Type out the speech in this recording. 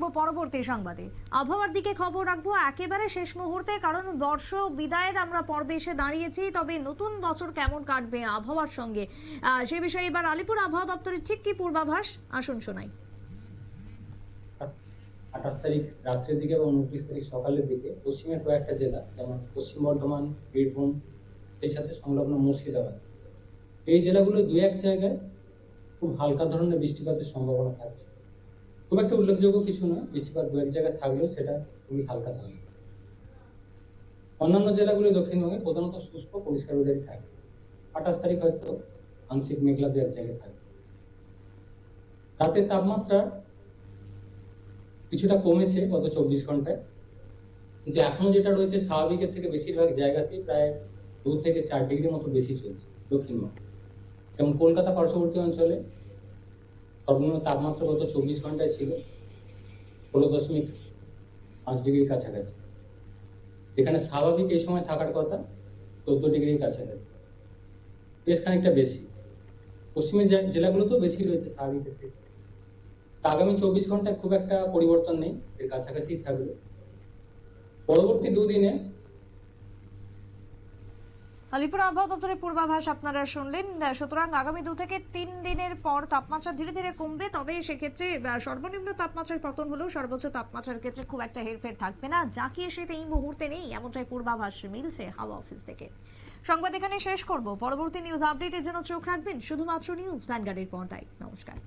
রাখব পরবর্তী সংবাদে। আবহাওয়ার দিকে খবর রাখব একেবারে শেষ মুহূর্তে, কারণ বর্ষ বিদায়ের আমরা পর্বে এসে দাঁড়িয়েছি। তবে নতুন বছর কেমন কাটবে আবহাওয়ার সঙ্গে? সে বিষয়ে এবার আলিপুর আবহাওয়া দপ্তরের ঠিক কি পূর্বাভাস? আসুন শোনাই। আঠাশ তারিখ রাত্রের দিকে এবং উনত্রিশ তারিখ সকালের দিকে পশ্চিমের কয়েকটা জেলা, যেমন পশ্চিম বর্ধমান, বীরভূম, সেই সাথে সংলগ্ন মুর্শিদাবাদ। এই জেলাগুলো দু এক জায়গায় খুব হালকা ধরনের বৃষ্টিপাতের সম্ভাবনা থাকছে। খুব একটা উল্লেখযোগ্য কিছু নয় বৃষ্টিপাত দু এক জায়গায় থাকলেও সেটা খুবই হালকা থাকবে অন্যান্য জেলাগুলো দক্ষিণবঙ্গে প্রধানত শুষ্ক, পরিষ্কার ওয়েদারই থাকবে আঠাশ তারিখ হয়তো আংশিক মেঘলা দু এক জায়গায় থাকবে রাতের তাপমাত্রা কিছুটা কমেছে গত চব্বিশ ঘন্টায়। কিন্তু এখনও যেটা রয়েছে স্বাভাবিকের থেকে বেশিরভাগ জায়গাতেই প্রায় দু থেকে চার ডিগ্রি মতো বেশি চলছে দক্ষিণবঙ্গে। যেমন কলকাতা পার্শ্ববর্তী অঞ্চলে সর্বনিম্ন তাপমাত্রা গত চব্বিশ ঘন্টায় ছিল ষোলো দশমিক পাঁচ ডিগ্রির কাছাকাছি। যেখানে স্বাভাবিক এই সময় থাকার কথা চোদ্দ ডিগ্রির কাছাকাছি। বেশ খানিকটা বেশি। পশ্চিমের জেলাগুলোতেও বেশি রয়েছে স্বাভাবিক তা আগামী চব্বিশ ঘন্টায় খুব একটা পরিবর্তন নেই, এর কাছাকাছি থাকবে। পরবর্তী দুদিনে আলিপুর আবহাওয়া দপ্তরের পূর্বাভাস আপনারা শুনলেন। সুতরাং আগামী দু থেকে তিন দিনের পর তাপমাত্রা ধীরে ধীরে কমবে, তবে সেক্ষেত্রে সর্বনিম্ন তাপমাত্রার পতন হলেও সর্বোচ্চ তাপমাত্রার ক্ষেত্রে খুব একটা হেরফের থাকবে না। যা কি সেটা এই মুহূর্তে নেই, এমনটাই পূর্বাভাস মিলছে হাওয়া অফিস থেকে। সংবাদ এখানে শেষ করব। পরবর্তী নিউজ আপডেটের জন্য চোখ রাখবেন শুধুমাত্র নিউজ ভ্যানগার্ডের পর্দায়। নমস্কার।